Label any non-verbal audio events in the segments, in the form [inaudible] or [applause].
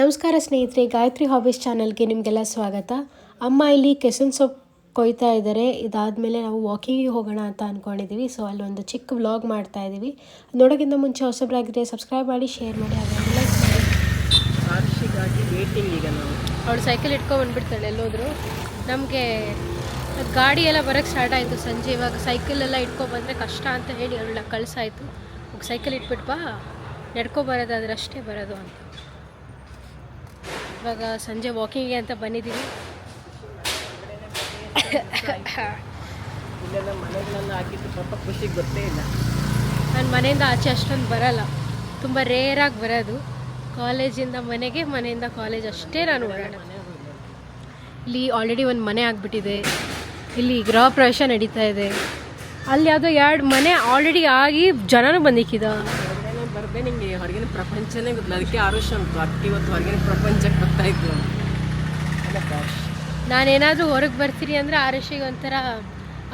ನಮಸ್ಕಾರ ಸ್ನೇಹಿತರೆ ಗಾಯತ್ರಿ ಹಾಬೀಸ್ ಚಾನಲ್ಗೆ ನಿಮಗೆಲ್ಲ ಸ್ವಾಗತ. ಅಮ್ಮ ಇಲ್ಲಿ ಕೆಸನ್ ಸೊಪ್ಪು ಕೊಯ್ತಾ ಇದ್ದಾರೆ. ಇದಾದಮೇಲೆ ನಾವು ವಾಕಿಂಗಿಗೆ ಹೋಗೋಣ ಅಂತ ಅಂದ್ಕೊಂಡಿದ್ದೀವಿ ಸೊ ಅಲ್ಲೊಂದು ಚಿಕ್ಕ ವ್ಲಾಗ್ ಮಾಡ್ತಾ ಇದ್ದೀವಿ. ನೋಡೋಕ್ಕಿಂತ ಮುಂಚೆ ಹೊಸಬ್ರಾಗಿದ್ದರೆ ಸಬ್ಸ್ಕ್ರೈಬ್ ಮಾಡಿ ಶೇರ್ ಮಾಡಿ ಹಾಗೆ ಲೈಕ್ ಮಾಡಿ. ಆರ್ಷಿಗಾಗಿ ವೇಟಿಂಗ್ ಈಗ ನಾವು. ಅವಳು ಸೈಕಲ್ ಇಟ್ಕೊಂಡು ಬಂದ್ಬಿಡ್ತಾಳೆ ಎಲ್ಲೋದ್ರು. ನಮಗೆ ಗಾಡಿ ಎಲ್ಲ ಬರೋಕ್ಕೆ ಸ್ಟಾರ್ಟ್ ಆಯಿತು ಸಂಜೆ. ಇವಾಗ ಸೈಕಲ್ ಎಲ್ಲ ಇಟ್ಕೊಂಡು ಬಂದರೆ ಕಷ್ಟ ಅಂತ ಹೇಳಿ ಅವಳನ್ನ ಕಳಿಸಾಯಿತು. ಸೈಕಲ್ ಇಟ್ಬಿಟ್ಟು ಬಾ. ನಡ್ಕೊ ಬರೋದಾದ್ರೆ ಅಷ್ಟೇ ಬರೋದು ಅಂತ. ಇವಾಗ ಸಂಜೆ ವಾಕಿಂಗ್ಗೆ ಅಂತ ಬಂದಿದ್ದೀವಿ. ಇಲ್ಲೆಲ್ಲ ಮನೆಗಳೆಲ್ಲ ಹಾಕಿದ್ದು ಪಾಪ ಖುಷಿಗೆ ಗೊತ್ತೇ ಇಲ್ಲ. ನಾನು ಮನೆಯಿಂದ ಆಚೆ ಅಷ್ಟೊಂದು ಬರಲ್ಲ. ತುಂಬ ರೇರಾಗಿ ಬರೋದು. ಕಾಲೇಜಿಂದ ಮನೆಗೆ ಮನೆಯಿಂದ ಕಾಲೇಜ್ ಅಷ್ಟೇ ನಾನು ಓಡಾಡೋದು ಇಲ್ಲಿ ಆಲ್ರೆಡಿ ಒಂದು ಮನೆ ಆಗಿಬಿಟ್ಟಿದೆ. ಇಲ್ಲಿ ಗೃಹ ಪ್ರವೇಶ ನಡೀತಾ ಇದೆ. ಅಲ್ಲಿ ಯಾವುದೋ ಎರಡು ಮನೆ ಆಲ್ರೆಡಿ ಆಗಿ ಜನನೂ ಬಂದಿಕ್ಕಿದ. ಹೊರಗಡೆ ನಿಮಗೆ ಹೊರಗಿನ ಪ್ರಪಂಚನೇ ಗೊತ್ತಿಲ್ಲ. ಅದಕ್ಕೆ ಆರುಷ್ ಉಂಟು ಅಕ್ಕಿ ಇವತ್ತು ಹೊರಗಿನ ಪ್ರಪಂಚಕ್ಕೆ ಬರ್ತಾ ಇದ್ಲು ಅಲ್ಲ ಬಾಷ್ ನಾನೇನಾದರೂ ಹೊರಗೆ ಬರ್ತೀನಿ ಅಂದರೆ ಆರಶಿಗೆ ಒಂಥರ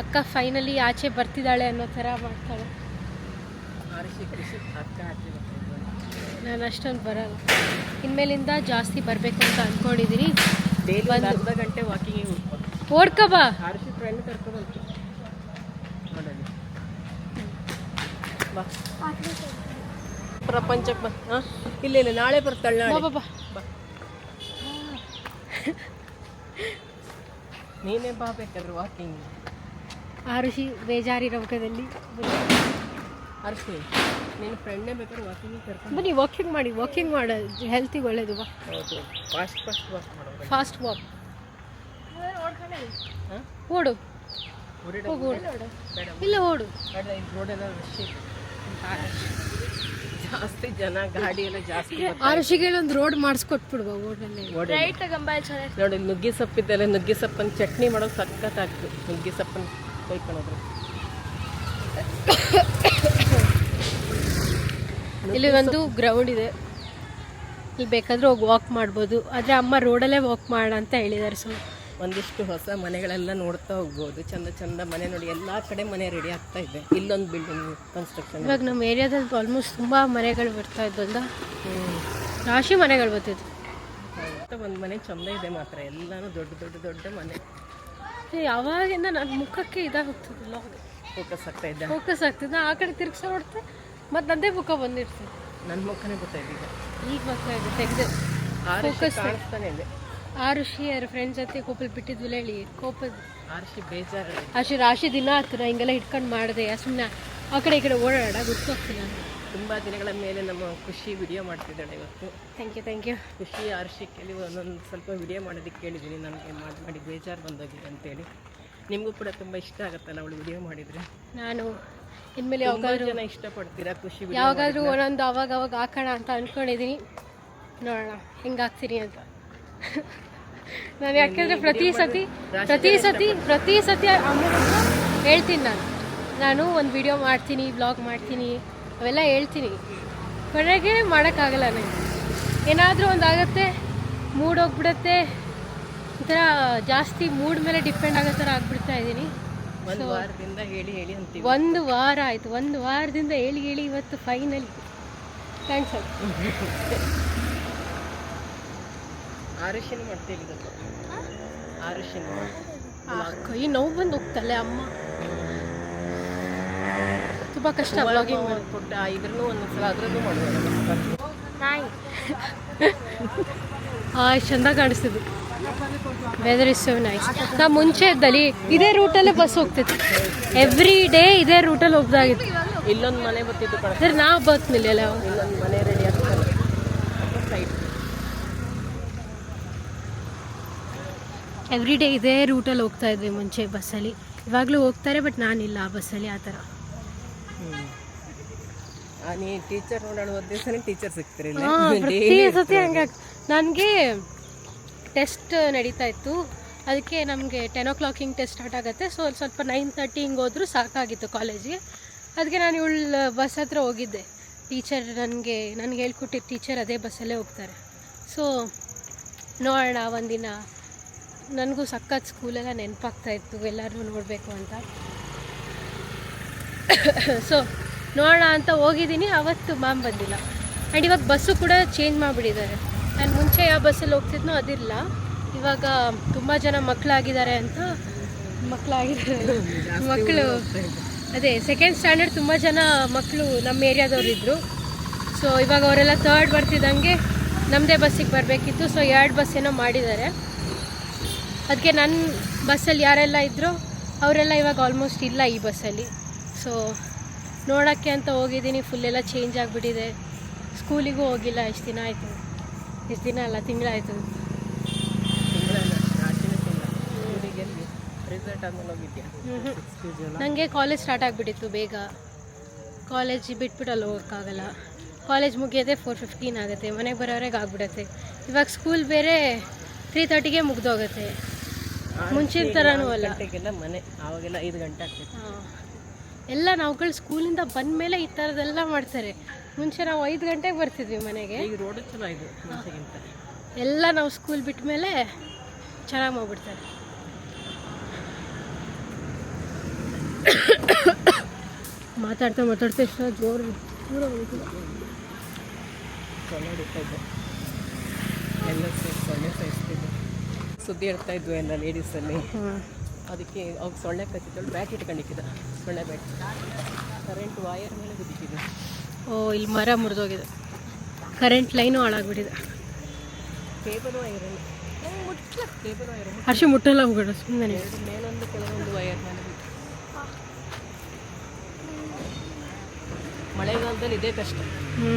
ಅಕ್ಕ ಫೈನಲಿ ಆಚೆ ಬರ್ತಿದ್ದಾಳೆ ಅನ್ನೋ ಥರ ಮಾಡ್ತಾಳೆ. ನಾನು ಅಷ್ಟೊಂದು ಬರಲ್ಲ. ಇನ್ಮೇಲಿಂದ ಜಾಸ್ತಿ ಬರಬೇಕು ಅಂತ ಅಂದ್ಕೊಂಡಿದ್ದೀನಿ. ಅರ್ಧ ಗಂಟೆ ವಾಕಿಂಗ್ ಓಡ್ಕಬಾ ಓಡ್ಕೊ ಬಾ. ಆರುಷಿ ಫ್ರೆಂಡ್ ಕರ್ಕೊಬಂತು ಬಾ. ಪ್ರಪಂಚಕ್ಕೆ ಬ ಹಾಂ? ಇಲ್ಲ ಇಲ್ಲ ನಾಳೆ ಬರ್ತಾಳೆ ನಾಳೆ ಬಾ ನೀನೇ ಬಾ ಬೇಕಾದ್ರೆ ವಾಕಿಂಗ್ ಆರುಷಿ ಬೇಜಾರಿರೋ ಮುಖದಲ್ಲಿ. ಅರ್ಶಿ ನಿನ್ನ ಫ್ರೆಂಡ್ನೇ ಬೇಕಾದ್ರೆ ವಾಕಿಂಗ್ ಕರ್ಕೊಂಡು ಬನ್ನಿ ವಾಕಿಂಗ್ ಮಾಡಿ ವಾಕಿಂಗ್ ಮಾಡ. ಹೆಲ್ತಿಗೆ ಒಳ್ಳೇದು ಬಾ. ಹೌದು. ಫಾಸ್ಟ್ ಫಾಸ್ಟ್ ವಾಕ್ ಮಾಡೋದು ಫಾಸ್ಟ್ ವಾಕ್ ಹಾಂ? ಓಡು. ಹೋಗು ಓಡು. ಇಲ್ಲ ಓಡು. ಇಲ್ಲ ಇಲ್ಲಿ ರೋಡೆಲ್ಲ ರಶ್ ಇದೆ ಜಾಸ್ತಿ ಜನ ಗಾಡಿ ಎಲ್ಲ ಜಾಸ್ತಿ. ಆರುಷಿಗೆ ಒಂದು ರೋಡ್ ಮಾಡಿಸ್ಕೊಟ್ಬಿಡುವ ಓಡಲ್ಲಿ ಓಡಿ. ನೋಡಿ ನುಗ್ಗಿ ಸೊಪ್ಪಿದ್ದೆಲ್ಲ ನುಗ್ಗಿ ಸೊಪ್ಪನ್ನು ಚಟ್ನಿ ಮಾಡೋದು ಆಗ್ತದೆ. ನುಗ್ಗಿ ಸೊಪ್ಪನ್ನು ಕೊಯ್ಕೊಳೋದು ಇಲ್ಲಿ ಒಂದು ಗ್ರೌಂಡ್ ಇದೆ. ಇಲ್ಲಿ ಬೇಕಾದ್ರೆ ಹೋಗಿ ವಾಕ್ ಮಾಡ್ಬೋದು. ಆದರೆ ಅಮ್ಮ ರೋಡಲ್ಲೇ ವಾಕ್ ಮಾಡ ಅಂತ ಹೇಳಿದ್ದಾರೆ ಸೊ ಒಂದಿಷ್ಟು ಹೊಸ ಮನೆಗಳೆಲ್ಲ ನೋಡ್ತಾ ಹೋಗ್ಬೋದು. ಚಂದ ಚಂದ ಮನೆ ನೋಡಿ ಎಲ್ಲ ಕಡೆ ಮನೆ ರೆಡಿ ಆಗ್ತಾ ಇದೆ. ಇಲ್ಲೊಂದು ಬಿಲ್ಡಿಂಗ್ ಕನ್ಸ್ಟ್ರಕ್ಷನ್ ಇವಾಗ ನಮ್ಮ ಏರಿಯಾದಲ್ಲಿ ಆಲ್ಮೋಸ್ಟ್ ತುಂಬ ಮನೆಗಳು ಬರ್ತಾ ಇದ್ದಲ್ಲ ರಾಶಿ ಮನೆಗಳು ಬರ್ತಿದ್ವು. ಒಂದು ಮನೆ ಚಂದ ಇದೆ ಮಾತ್ರ. ಎಲ್ಲಾನು ದೊಡ್ಡ ದೊಡ್ಡ ದೊಡ್ಡ ಮನೆ. ಯಾವಾಗಿಂದ ನನ್ನ ಮುಖಕ್ಕೆ ಇದಾಗ್ತಿದ್ದಿಲ್ಲ ಫೋಕಸ್ ಆಗ್ತಾ ಇದ್ದೆ ಫೋಕಸ್ ಆಗ್ತಿದ್ದ ಆ ಕಡೆ ತಿರ್ಗಿಸ ನೋಡ್ತೆ ಮತ್ತೆ ಅದೇ ಮುಖ ಬಂದಿರ್ತೀನಿ ನನ್ನ ಮುಖನೇ ಗೊತ್ತಾಯ್ತು ಈಗ. ಈಗ ಬರ್ತಾ ಇದೆ. ತೆಗೆದು. ಫೋಕಸ್ ಕಾಣಿಸ್ತಾನೆ ಇದೆ. ಆ ಋಷಿ ಅವ್ರ ಫ್ರೆಂಡ್ಸ್ ಜೊತೆ ಕೋಪಲ್ ಬಿಟ್ಟಿದ್ವಿಲ್ಲ ಹೇಳಿ ಕೋಪದ ಆರ್ಷಿ ಬೇಜಾರು ಅಷ್ಟು ರಾಶಿ ದಿನ ಹತ್ತಿರ ಹಿಂಗೆಲ್ಲ ಇಟ್ಕೊಂಡು ಮಾಡಿದೆ ಸುಮ್ಮನೆ ಆ ಕಡೆ ಈ ಕಡೆ ಓಡಾಡ ಗೊತ್ತಾಗ್ತಿಲ್ಲ ತುಂಬ ದಿನಗಳ ಮೇಲೆ ನಮ್ಮ ಖುಷಿ ವಿಡಿಯೋ ಮಾಡ್ತಿದ್ದಾಳೆ ಇವತ್ತು. ಥ್ಯಾಂಕ್ ಯು ಥ್ಯಾಂಕ್ ಯು ಖುಷಿ ಆರ್ಷಿ ಕೇಳಿ ಒಂದೊಂದು ಸ್ವಲ್ಪ ವಿಡಿಯೋ ಮಾಡೋದಕ್ಕೆ ಕೇಳಿದ್ದೀನಿ ನನಗೆ ಮಾಡಿ ಮಾಡಿ ಬೇಜಾರು ಬಂದೋಗಿದೆ ಅಂತೇಳಿ. ನಿಮಗೂ ಕೂಡ ತುಂಬ ಇಷ್ಟ ಆಗುತ್ತಲ್ಲ ಅವಳು ವಿಡಿಯೋ ಮಾಡಿದರೆ? ನಾನು ಇನ್ಮೇಲೆ ಯಾವಾಗಾದ್ರೂ ಜನ ಇಷ್ಟಪಡ್ತೀರಾ ಖುಷಿ ಯಾವಾಗಾದ್ರೂ ಒಂದೊಂದು ಅವಾಗ ಅವಾಗ ಹಾಕೋಣ ಅಂತ ಅಂದ್ಕೊಂಡಿದ್ದೀನಿ ನೋಡೋಣ ಹೆಂಗೆ ಹಾಕ್ತೀನಿ ಅಂತ. [laughs] ನಾನು ಯಾಕೆಂದರೆ ಪ್ರತಿ ಸತಿ ಪ್ರತಿ ಸತಿ ಪ್ರತಿ ಸತಿ ಅಮ್ಮನ ಹೇಳ್ತೀನಿ ನಾನು. ನಾನು ಒಂದು ವಿಡಿಯೋ ಮಾಡ್ತೀನಿ ಬ್ಲಾಗ್ ಮಾಡ್ತೀನಿ ಅವೆಲ್ಲ ಹೇಳ್ತೀನಿ. ಕೊನೆಗೆ ಮಾಡೋಕ್ಕಾಗಲ್ಲ ನನಗೆ ಏನಾದರೂ ಒಂದು ಆಗುತ್ತೆ ಮೂಡ್ ಹೋಗ್ಬಿಡುತ್ತೆ ಒಂಥರ ಜಾಸ್ತಿ ಮೂಡ್ ಮೇಲೆ ಡಿಪೆಂಡ್ ಆಗೋ ಥರ ಆಗ್ಬಿಡ್ತಾ ಇದ್ದೀನಿ. ಒಂದು ವಾರದಿಂದ ಹೇಳಿ ಹೇಳಿ ಅಂತೀವಿ. ಒಂದು ವಾರ ಆಯಿತು. ಒಂದು ವಾರದಿಂದ ಹೇಳಿ ಹೇಳಿ ಇವತ್ತು ಫೈನಲಿ ಥ್ಯಾಂಕ್ಸ್ ಅಕ್ಕ ಆರುಷಿನ ಮಾಡ್ತೀವಿ ಇದಕ್ಕೆ ಆರುಷಿನ ಆ ಕೈ ನೋವು ಬಂದು ಹೋಗ್ತಲ್ಲ ಅಮ್ಮ. ತುಂಬ ಕಷ್ಟ ಬ್ಲಾಗಿಂಗ್ ಮಾಡಿ ಕೊಟ್ಟ ಇದ್ರೂ ಒಂದೊಂದ್ಸಲ ಅದ್ರದ್ದು ಮಾಡುವಾಗ ನಾಯಿ. ಹಾಂ ಚಂದ ಕಾಣಿಸ್ತಿದ್ದು ವೆದರ್ ಇಸ್ ಸೋ ನೈಸ್ ನಾ ಮುಂಚೆ ಇದ್ದಲ್ಲಿ ಇದೇ ರೂಟಲ್ಲೇ ಬಸ್ ಹೋಗ್ತಿತ್ತು. ಎವ್ರಿ ಡೇ ಇದೇ ರೂಟಲ್ಲಿ ಹೋಗ್ದಾಗಿತ್ತು. ಇಲ್ಲೊಂದು ಮನೆ ಬರ್ತಿತ್ತು ಸರ್ ನಾ ನಾವು ಬರ್ತಿಲ್ಲ ಇಲ್ಲೊಂದು ಮನೆ ರೆಡಿ ಆಗ್ತದೆ ಸೈಡ್ ಎವ್ರಿ ಡೇ ಇದೇ ರೂಟಲ್ಲಿ ಹೋಗ್ತಾ ಇದ್ವಿ ಮುಂಚೆ ಬಸ್ಸಲ್ಲಿ ಇವಾಗಲೂ ಹೋಗ್ತಾರೆ ಬಟ್ ನಾನಿಲ್ಲ ಆ ಬಸ್ಸಲ್ಲಿ ಆ ಥರ. ನೀ ಟೀಚರ್ ನೋಡೋಣ ದಿವಸನೇ ಟೀಚರ್ ಸಿಗ್ತಿರಲಿಲ್ಲ ಹಾ, ಪ್ರತಿ [laughs] ಸತಿ ಹಂಗೆ ನನಗೆ ಟೆಸ್ಟ್ ನಡೀತಾ ಇತ್ತು. ಅದಕ್ಕೆ ನಮಗೆ ಟೆನ್ ಓ ಕ್ಲಾಕ್ ಹಿಂಗೆ ಟೆಸ್ಟ್ ಸ್ಟಾರ್ಟ್ ಆಗುತ್ತೆ. ಸೊ ಸ್ವಲ್ಪ ನೈನ್ ತರ್ಟಿ ಹಿಂಗೆ ಹೋದ್ರು ಸಾಕಾಗಿತ್ತು ಕಾಲೇಜಿಗೆ ಅದಕ್ಕೆ ನಾನು ಇವಳು ಬಸ್ ಹತ್ರ ಹೋಗಿದ್ದೆ. ಟೀಚರ್ ನನಗೆ ನನಗೆ ಹೇಳ್ಕೊಟ್ಟಿದ್ದ ಟೀಚರ್ ಅದೇ ಬಸ್ಸಲ್ಲೇ ಹೋಗ್ತಾರೆ. ಸೊ ನೋಡೋಣ ಒಂದಿನ. ನನಗೂ ಸಖತ್ ಸ್ಕೂಲೆಲ್ಲ ನೆನಪಾಗ್ತಾ ಇತ್ತು ಎಲ್ಲರೂ ನೋಡಬೇಕು ಅಂತ. [coughs] ಸೊ ನೋಡೋಣ ಅಂತ ಹೋಗಿದ್ದೀನಿ ಅವತ್ತು ಮ್ಯಾಮ್ ಬಂದಿಲ್ಲ. ಆ್ಯಂಡ್ ಇವಾಗ ಬಸ್ಸು ಕೂಡ ಚೇಂಜ್ ಮಾಡಿಬಿಟ್ಟಿದ್ದಾರೆ. ನಾನು ಮುಂಚೆ ಯಾವ ಬಸ್ಸಲ್ಲಿ ಹೋಗ್ತಿದ್ನೋ ಅದಿಲ್ಲ. ಇವಾಗ ತುಂಬ ಜನ ಮಕ್ಕಳಾಗಿದ್ದಾರೆ ಅಂತ ಮಕ್ಕಳಾಗಿದ್ದಾರೆ ಮಕ್ಕಳು ಅದೇ ಸೆಕೆಂಡ್ ಸ್ಟ್ಯಾಂಡರ್ಡ್ ತುಂಬ ಜನ ಮಕ್ಕಳು ನಮ್ಮ ಏರಿಯಾದವ್ರು ಇದ್ದರು ಸೊ ಇವಾಗ ಅವರೆಲ್ಲ ತರ್ಡ್ ಬರ್ತಿದ್ದಂಗೆ ನಮ್ಮದೇ ಬಸ್ಸಿಗೆ ಬರಬೇಕಿತ್ತು. ಸೊ ಎರಡು ಬಸ್ ಏನೋ ಮಾಡಿದ್ದಾರೆ. ಅದಕ್ಕೆ ನನ್ನ ಬಸ್ಸಲ್ಲಿ ಯಾರೆಲ್ಲ ಇದ್ದರೂ ಅವರೆಲ್ಲ ಇವಾಗ ಆಲ್ಮೋಸ್ಟ್ ಇಲ್ಲ ಈ ಬಸ್ಸಲ್ಲಿ. ಸೊ ನೋಡೋಕ್ಕೆ ಅಂತ ಹೋಗಿದ್ದೀನಿ ಫುಲ್ಲೆಲ್ಲ ಚೇಂಜ್ ಆಗಿಬಿಟ್ಟಿದೆ. ಸ್ಕೂಲಿಗೂ ಹೋಗಿಲ್ಲ ಎಷ್ಟು ದಿನ ಆಯಿತು. ಎಷ್ಟು ದಿನ ಅಲ್ಲ, ತಿಂಗಳಾಯಿತು. ನನಗೆ ಕಾಲೇಜ್ ಸ್ಟಾರ್ಟ್ ಆಗಿಬಿಟ್ಟಿತ್ತು ಬೇಗ. ಕಾಲೇಜ್ ಬಿಟ್ಬಿಟ್ಟು ಅಲ್ಲಿ ಹೋಗೋಕ್ಕಾಗಲ್ಲ ಕಾಲೇಜ್ ಮುಗಿಯೋದೆ ಫೋರ್ ಫಿಫ್ಟೀನ್ ಆಗುತ್ತೆ, ಮನೆಗೆ ಬರೋವರೆಗೆ ಆಗ್ಬಿಡುತ್ತೆ. ಇವಾಗ ಸ್ಕೂಲ್ ಬೇರೆ ತ್ರೀ ತರ್ಟಿಗೆ ಮುಗ್ದೋಗುತ್ತೆ. ಮುಂಚಿನ ಥರನೂ ಅಲ್ಲ. ಗಂಟೆಗೆಲ್ಲ ಮನೆ ಆವಾಗೆಲ್ಲ ಐದು ಗಂಟೆ ಆಗ್ತಿತ್ತು ಎಲ್ಲ ನಾವುಗಳು ಸ್ಕೂಲಿಂದ ಬಂದ ಮೇಲೆ ಈ ಥರದ್ದೆಲ್ಲ ಮಾಡ್ತಾರೆ. ಮುಂಚೆ ನಾವು ಐದು ಗಂಟೆಗೆ ಬರ್ತಿದ್ವಿ ಮನೆಗೆ. ಈಗ ರೋಡ್ ಚಲೋ ಇದು ಮುಂಚೆಗಿಂತ. ಎಲ್ಲ ನಾವು ಸ್ಕೂಲ್ ಬಿಟ್ಟ ಮೇಲೆ ಚೆನ್ನಾಗಿ ಮಾಡ್ಬಿಡ್ತಾರೆ. ಮಾತಾಡ್ತಾ ಮಾತಾಡ್ತಾ ಎಷ್ಟು ಜೋರು ದೂರ ಎಲ್ಲ ಸೊಳ್ಳೆ ಸಾಯಿಸ್ತಿದ್ದೆ ಸುದ್ದಿ ಹೇಳ್ತಾ ಇದ್ವು ಎಲ್ಲ ಲೇಡೀಸಲ್ಲಿ ಅದಕ್ಕೆ ಅವಾಗ ಸೊಳ್ಳೆ ಕತ್ತಿದ್ದಳು ಬ್ಯಾಟ್ ಇಟ್ಕೊಂಡಿಕ್ಕಿದ ಸೊಳ್ಳೆ ಬ್ಯಾಟ್ ಕರೆಂಟ್ ವೈರ್ ಮೇಲೆ ಬಿದ್ದಿಕ್ಕಿದೆ ಓ ಇಲ್ಲಿ ಮರ ಮುರಿದೋಗಿದೆ. ಕರೆಂಟ್ ಲೈನು ಹಾಳಾಗ್ಬಿಟ್ಟಿದೆ. ಕೇಬಲ್ ವೈರ್ ಕೇಬಲ್ ವೈರ್ ಹರ್ಷಿ ಮುಟ್ಟಲ್ಲ ಹೋಗೋಣ ಸುಮ್ಮನೆ ಎರಡು ಮೇಲೊಂದು ಕೆಲವೊಂದು ವೈರ್ ಮೇಲೆ ಬಿತ್ತು. ಮಳೆಗಾಲದಲ್ಲಿ ಇದೇ ಕಷ್ಟ. ಹ್ಞೂ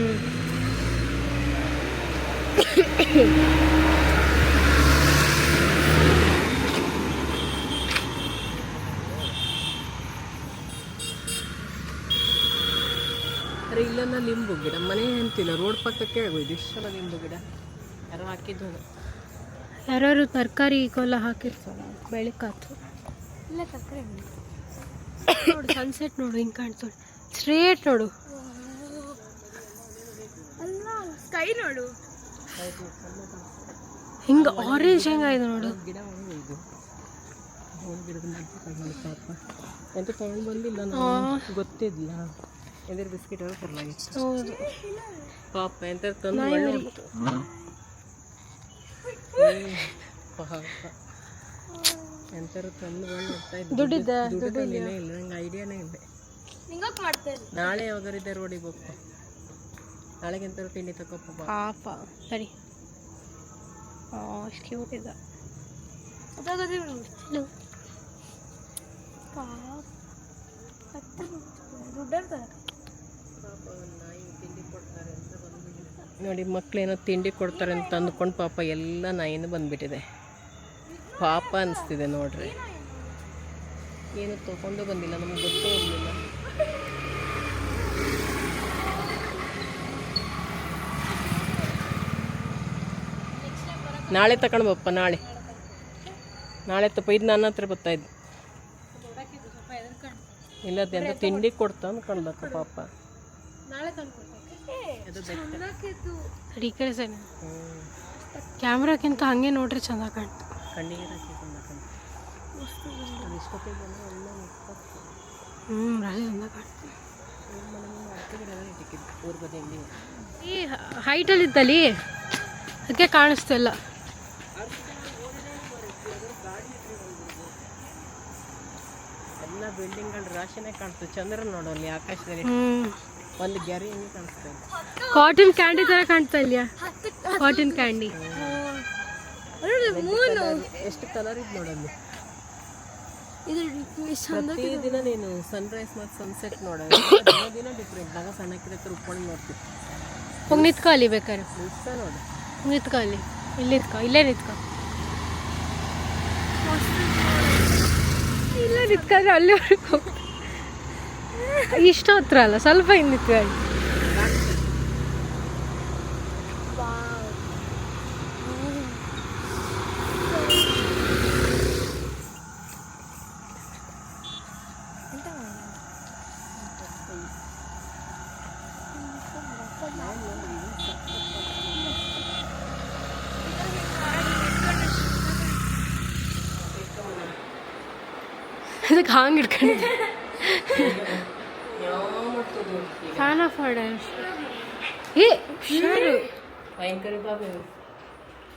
ಲಿಂಬು ಗಿಡ ಮನೆ ಅಂತಿಲ್ಲ ರೋಡ್ ಪಕ್ಕಕ್ಕೆ ಆಗೋಯ್ತು ಇಷ್ಟಲ್ಲ ನಿಂಬು ಗಿಡ. ಯಾರೋ ಹಾಕಿದ್ದು. ಯಾರು ತರಕಾರಿ ಕೊಲ್ಲ ಹಾಕಿರ್ತಾರ? ಬೆಳಕಾತು ಇಲ್ಲ ತರಕಾರಿ ನೋಡು ಸನ್ಸೆಟ್ ನೋಡು ಹಿಂಗೆ ಕಾಣ್ತಾಳೆ ಸ್ಟ್ರೇಟ್ ನೋಡು. ಕೈ ನೋಡು. ಹಿಂಗೆ ಆರೆಂಜ್ ಹೆಂಗಾಯ್ತು ನೋಡು. ಗಿಡ ಗಿಡದ ಪಾಪ. ಎಂತ ತಗೊಂಡು ಬಂದಿಲ್ಲ ಗೊತ್ತಿಲ್ಲ ಎದುರು ಬಿಸ್ಕಿಟ್ ಎಲ್ಲ ಕೊಡಲಾಗಿತ್ತು ಹೌದು ಪಾಪ ಎಂತ ತಂದು ಒಳ್ಳೆ ನಾಯಿ ಉಂಟು. ಏ, ಪಾಪ ಎಂತಾರು ತಂದು ಒಳ್ಳೆ ಇರ್ತಾ ಇದ್ದು ದುಡ್ಡಿದ್ದ ದುಡ್ಡು ತಂದಿನೇ ಇಲ್ಲ ನಂಗೆ ಐಡಿಯಾನೇ ಇಲ್ಲ ನಾಳೆ ಯಾವಾಗರಿದ್ದೆ ರೋಡಿಗೆ ಹೋಗ್ಕೊ ನಾಳೆಗೆ ಎಂತಾರು ತಿಂಡಿ ತಗೋಪ್ಪ ಬಾ. ಪಾಪ ಸರಿ ಎಷ್ಟು ಕ್ಯೂಟ್ ಇದ್ದ ನೋಡಿ ಮಕ್ಕಳೇನೋ ತಿಂಡಿ ಕೊಡ್ತಾರೆ ಅಂತ ಅಂದ್ಕೊಂಡು ಪಾಪ ಎಲ್ಲ ನಾಯಿನೂ ಬಂದುಬಿಟ್ಟಿದೆ. ಪಾಪ ಅನಿಸ್ತಿದೆ ನೋಡ್ರಿ. ಏನು ತೊಗೊಂಡು ಬಂದಿಲ್ಲ, ನಮ್ಗೆ ಗೊತ್ತೇ ಇರಲಿಲ್ಲ. ನಾಳೆ ತಗೊಂಡ್ಬಪ್ಪ ನಾಳೆ. ನಾಳೆ ತಪ್ಪ, ಇದು ನನ್ನ ಹತ್ರ ಬರ್ತಾ ಇದ್ದು ಇಲ್ಲದ ಎಂತ ತಿಂಡಿ ಕೊಡ್ತಾ ಅಂದ್ಕೊಂಡ್ಬೇಕು ಪಾಪ. ನಾಳೆ ತಂದು ಸರಿ ಕ್ಯಾಮ್ರಾಕ್ಕಿಂತ ಹಂಗೆ ನೋಡ್ರಿ ಚಂದ ಕಾಣ್ತು ಕಣ್ಣಿಗೆ ಹ್ಞೂ ರಾಜ ಚಂದ ಕಾಣ್ತು ಈ ಹೈಟಲ್ಲಿ ಇದ್ದಲ್ಲಿ ಅದಕ್ಕೆ ಕಾಣಿಸ್ತಿಲ್ಲ ಎಲ್ಲ ಬಿಲ್ಡಿಂಗ್ಗಳು ರಾಶಿನೇ ಕಾಣ್ತದೆ. ಚಂದ್ರ ನೋಡೋಲ್ಲಿ ಆಕಾಶದಲ್ಲಿ. ಒಂದು ಗೆರೆ ಹೆಂಗೆ ಕಾಣಿಸ್ತಾ ಇದೆ ಕಾಟನ್ ಕ್ಯಾಂಡಿ ತರ ಕಾಣ್ತಾ ಇಲ್ಯಾ? ಕಾಟನ್ ಕ್ಯಾಂಡಿ ಎಷ್ಟು ಕಲರ್ ಇದೆ ನೋಡಲ್ಲಿ? ಇದು ಪ್ರತಿ ದಿನ ನೀನು ಸನ್ರೈಸ್ ಮತ್ತು ಸನ್ಸೆಟ್ ನೋಡ. ದಿನ ದಿನ ಡಿಫ್ರೆಂಟ್ ನಾಗ ಸಣ್ಣಕ್ಕಿದ ಉಪ್ಕೊಂಡು ನೋಡ್ತೀವಿ ಹೋಗಿ ನಿತ್ಕೊ ಅಲ್ಲಿ ಬೇಕಾದ್ರೆ? ಇಷ್ಟ ನೋಡು. ನಿತ್ಕೊ ಅಲ್ಲಿ ಇಲ್ಲಿ ನಿತ್ಕೊ ಇಲ್ಲೇ ನಿತ್ಕೊ. ಇಲ್ಲೇ ನಿತ್ಕೊಂಡ್ರೆ ಅಲ್ಲಿವರೆಗೂ ಹೋಗ್ತಾ ಇಷ್ಟು ಹತ್ರ ಅಲ್ಲ ಸ್ವಲ್ಪ ಹಿಂದಿತ್ತು ಆಯ್ತು. ಅದಕ್ಕೆ ಹಾಂಗೆ ಇಟ್ಕೊಂಡಿದ್ದೆ ಭಯಂಕರ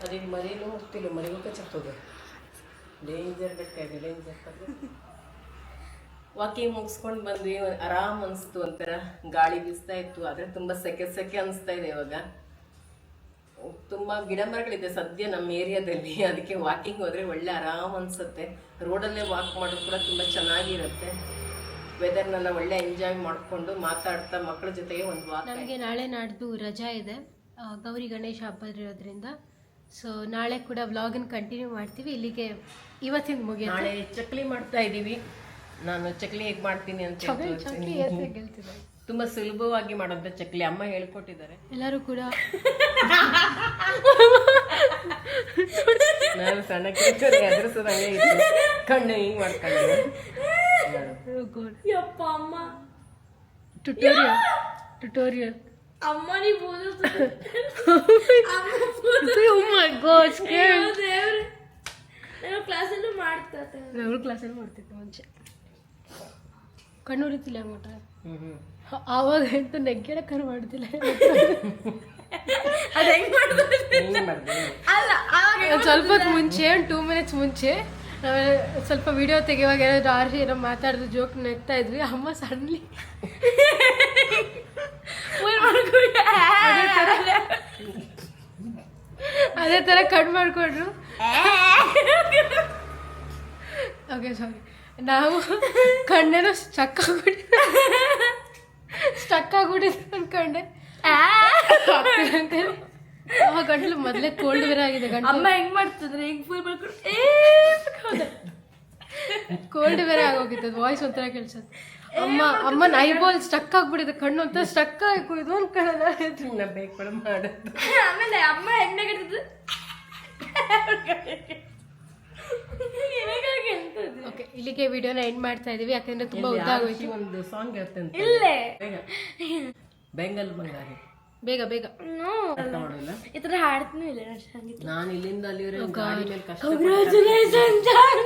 ಅದೇ ಮರಿನೂ ಹೋಗ್ತಿಲ್ಲ ಮರಿಗೂ ಕಚ್ಚೋದು ಡೇಂಜರ್ ಬೇಕಾಗಿದೆ ಡೇಂಜರ್ ವಾಕಿಂಗ್ ಮುಗಿಸ್ಕೊಂಡು ಬಂದ್ವಿ, ಆರಾಮ್ ಅನಿಸ್ತು ಒಂಥರ. ಗಾಳಿ ಬೀಸ್ತಾ ಇತ್ತು, ಆದರೆ ತುಂಬ ಸೆಕೆ ಸೆಕೆ ಅನಿಸ್ತಾ ಇದೆ ಇವಾಗ. ತುಂಬ ಗಿಡ ಮರಗಳಿದೆ ಸದ್ಯ ನಮ್ಮ ಏರಿಯಾದಲ್ಲಿ. ಅದಕ್ಕೆ ವಾಕಿಂಗ್ ಹೋದರೆ ಒಳ್ಳೆ ಆರಾಮ್ ಅನಿಸುತ್ತೆ. ರೋಡಲ್ಲೇ ವಾಕ್ ಮಾಡೋದು ಕೂಡ ತುಂಬ ಚೆನ್ನಾಗಿರುತ್ತೆ. ವೆದರ್ನೆಲ್ಲ ಒಳ್ಳೆ ಎಂಜಾಯ್ ಮಾಡಿಕೊಂಡು ಮಾತಾಡ್ತಾ ಮಕ್ಕಳ ಜೊತೆಗೆ ಒಂದು ವಾರ ನಮಗೆ ನಾಳೆ ನಾಡ್ದು ರಜಾ ಇದೆ. ಗೌರಿ ಗಣೇಶ ಹಬ್ಬ ಇರೋದ್ರಿಂದ. ಸೊ ನಾಳೆ ಕೂಡ ವ್ಲಾಗನ್ನು ಕಂಟಿನ್ಯೂ ಮಾಡ್ತೀವಿ. ಇಲ್ಲಿಗೆ ಇವತ್ತಿನ ಮುಗಿ ನಾಳೆ ಚಕ್ಲಿ ಮಾಡ್ತಾ ಇದ್ದೀವಿ. ನಾನು ಚಕ್ಲಿ ಹೇಗೆ ಮಾಡ್ತೀನಿ ಅಂತ ತುಂಬಾ ಸುಲಭವಾಗಿ ಮಾಡೋದ ಚಕ್ಲಿ ಅಮ್ಮ ಹೇಳ್ಕೊಟ್ಟಿದ್ದಾರೆ. ಎಲ್ಲರೂ ಕೂಡ. ನಾನು ಸಣ್ಣ ಕಿರಿಕರಿ ಎದುರಿಸೋದಂಗೆ ಇತ್ತು ಕಣ್ಣು ಹಿಂಗೆ ಮಾಡ್ಕೊಂಡು. ಯಪ್ಪ ಅಮ್ಮ. ಟ್ಯುಟೋರಿಯಲ್ ಟ್ಯುಟೋರಿಯಲ್ ಅಮ್ಮ ನೀ ಬೋದು ಓ ಮೈ ಗಾಡ್ ಸ್ಕೇರ್ ದೇವ್ರೆ. ನಾನು ಕ್ಲಾಸಲ್ಲೂ ಮಾಡ್ತಾ ಇದ್ದೆ. ನಾವು ಕ್ಲಾಸಲ್ಲಿ ಮಾಡ್ತಿದ್ದೆ ಮುಂಚೆ ಕಣ್ಣುರಿತಿಲ್ಲ ಮಟ ಹ್ಮ್ ಅವಾಗ ಆವಾಗ ಎಂತ ಕಣ್ಣು ಮಾಡ್ತಿಲ್ಲ ಅದ ಹೆಂಗ್ ಮಾಡ್ತಾರೆ ಅಲ್ಲ ಆವಾಗ ಸ್ವಲ್ಪ ಹೊತ್ತು ಮುಂಚೆ ಒಂದು ಟೂ ಮಿನಿಟ್ಸ್ ಮುಂಚೆ ಸ್ವಲ್ಪ ವಿಡಿಯೋ ತೆಗೆಯುವಾಗ ಏನಾದ್ರು ಆರ್ಸಿ ಏನೋ ಮಾತಾಡಿದ್ರು ಜೋಕ್ ನೆಗ್ತಾ ಇದ್ವಿ. ಅಮ್ಮ ಸಣ್ಣಲಿ ಅದೇ ಥರ ಕಟ್ ಮಾಡಿಕೊಂಡ್ರು. ಓಕೆ ಸಾರಿ ನಾವು ಕಣ್ಣೇನೋ ಸ್ಟಕ್ ಆಗ್ಬಿಟ್ಟು ಸ್ಟಕ್ ಆಗ್ಬಿಟ್ಟಿದ್ರು ಅನ್ಕೊಂಡೆ. ಆ ಗಂಟ್ಲು ಮೊದಲೇ ಕೋಲ್ಡ್ ಬೇರೆ ಆಗಿದೆ ಗಂಟ್ಲು. ಅಮ್ಮ ಹೆಂಗ್ ಮಾಡ್ತಿದ್ರೆ ಹೆಂಗ್ ಫುಲ್ ಮಾಡ್ಕೊಂಡು ಏ ಕೋಲ್ಡ್ ಬೇರೆ ಆಗೋಗಿತ್ತು ವಾಯ್ಸ್ ಒಂಥರ ಕೇಳಿಸುತ್ತೆ. ಅಮ್ಮ ಅಮ್ಮನ ಐಬಾಲ್ ಸ್ಟಕ್ ಆಗ್ಬಿಟ್ಟಿದೆ ಕಣ್ಣು ಅಂತ ಸ್ಟಕ್ ಆಯ್ತು ಇದು ಅನ್ಕೊಳ್ಳೋಣ ನಾ ಬೇಕು ಮಾಡೋದು. ಆಮೇಲೆ ಅಮ್ಮ ಹೆಂಗ್ ಅಂತದ್ದು ಓಕೆ ಇಲ್ಲಿಗೆ ವಿಡಿಯೋನ ಎಂಡ್ ಮಾಡ್ತಾ ಇದೀವಿ ಯಾಕಂದ್ರೆ ತುಂಬಾ ಉದ್ದ ಆಗೋಯ್ತು. ಒಂದು ಸಾಂಗ್ ಹೇಳ್ತೇನೆ ಇಲ್ಲೇ. ಬೇಗ. ಬೆಂಗಲ್ [laughs] ಬಂಗಾರಿ ಬೇಗ ಬೇಗ. ಈ ತರ ಹಾಡ್ತೀನಿ ಇಲ್ಲ ನಾನು ಸಂಗೀತ ನಾನು ಇಲ್ಲಿಂದ ಅಲ್ಲಿವರೆಗೆ ಗಾಡಿ ಮೇಲೆ ಕಷ್ಟ ಕಂಗ್ರ್ಯಾಚುಲೇಷನ್ ಜಾನ್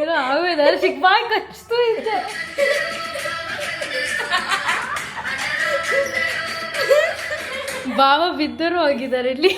ಏನೋ ಆಗೋಯ್ತು ಅದ್ರ ಚಿಕ್ಕ ಬಾಯಿ ಕಚ್ತು ಇದ್ದೆ. ಬಾವ ಬಿದ್ದರು ಹೋಗಿದ್ದಾರೆ ಇಲ್ಲಿ.